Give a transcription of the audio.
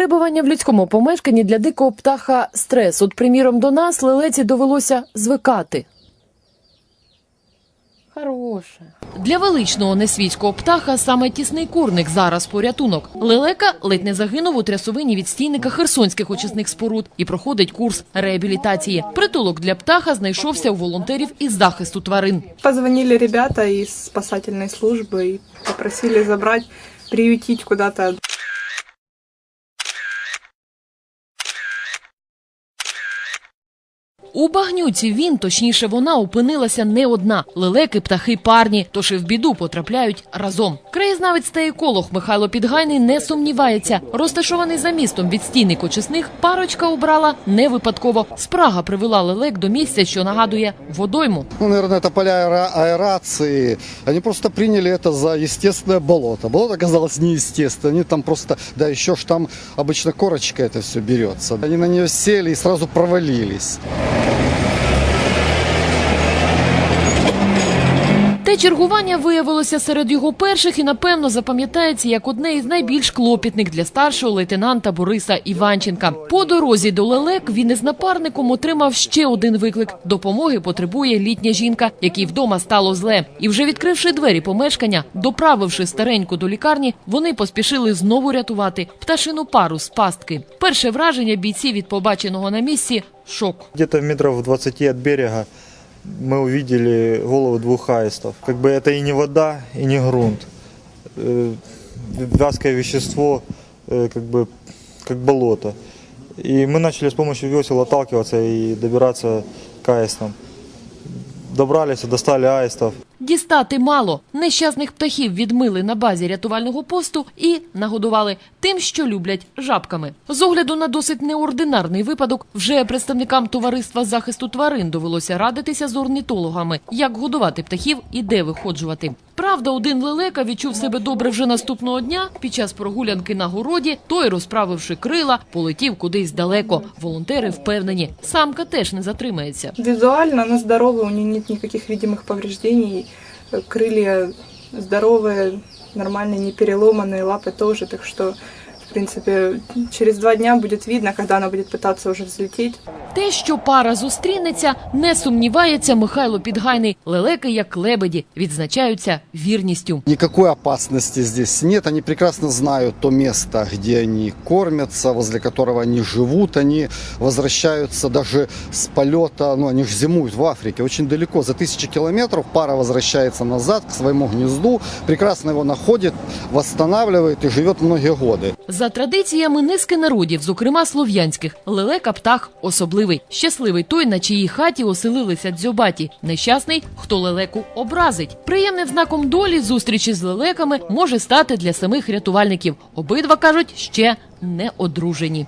Перебування в людському помешканні для дикого птаха стрес. От, приміром, до нас лелеці довелося звикати. Хороше. Для величного несвійського птаха саме тісний курник зараз порятунок. Лелека ледь не загинув у трясовині від стійника херсонських очисних споруд і проходить курс реабілітації. Притулок для птаха знайшовся у волонтерів із захисту тварин. Позвонили ребята из спасательной службы и попросили забрать, приютить куда-то. У багнюці він, точніше, вона опинилася не одна. Лелеки, птахи парні, тож і в біду потрапляють разом. Краєзнавець та еколог Михайло Підгайний не сумнівається. Розташований за містом від стійник очисних, парочка обрала не випадково. Спрага привела лелек до місця, що нагадує водойму. Ну, наверное, это поля аэра- аэрации. Они просто приняли это за естественное болото. Болото оказалось неестественным. Они там просто, да еще ж там обычно корочка это все берется. Они на нее сели и сразу провалились. Те чергування виявилося серед його перших і, напевно, запам'ятається як одне із найбільш клопітних для старшого лейтенанта Бориса Іванченка. По дорозі до лелек він із напарником отримав ще один виклик. Допомоги потребує літня жінка, якій вдома стало зле. І вже відкривши двері помешкання, доправивши стареньку до лікарні, вони поспішили знову рятувати пташину пару з пастки. Перше враження бійців від побаченого на місці шок. Где-то метров 20 от берега мы увидели головы двух аистов. Как бы это и не вода, и не грунт. Э, Вязкое вещество, э, как бы как болото. И мы начали с помощью весел отталкиваться и добираться к аистам. Добрались, достали аистов. Дістати мало. Нещасних птахів відмили на базі рятувального посту і нагодували тим, що люблять жабками. З огляду на досить неординарний випадок, вже представникам товариства захисту тварин довелося радитися з орнітологами, як годувати птахів і де виходжувати. Правда, один лелека відчув себе добре вже наступного дня. Під час прогулянки на городі той, розправивши крила, полетів кудись далеко. Волонтери впевнені, самка теж не затримається. Визуально она здорова, у нее нет никаких видимых повреждений. Э, Крылья здоровые, нормально, не переломанные, лапы тоже. Так что, в принципе, через два дня будет видно, когда она будет пытаться уже взлететь. Те, що пара зустрінеться, не сумнівається Михайло Підгайний. Лелеки, як лебеді, відзначаються вірністю. Никакой опасности здесь нет. Они прекрасно знают то место, где они кормятся, возле которого они живут. Они возвращаются даже с полета, ну они же зимуют в Африке, очень далеко, за тысячи километров. Пара возвращается назад к своему гнезду, прекрасно его находит, восстанавливает и живет многие годы. За традиціями низки народів, зокрема слов'янських, лелека птах особливий. Щасливий той, на чиїй хаті оселилися дзьобаті. Нещасний, хто лелеку образить. Приємним знаком долі зустрічі з лелеками може стати для самих рятувальників. Обидва кажуть, ще не одружені.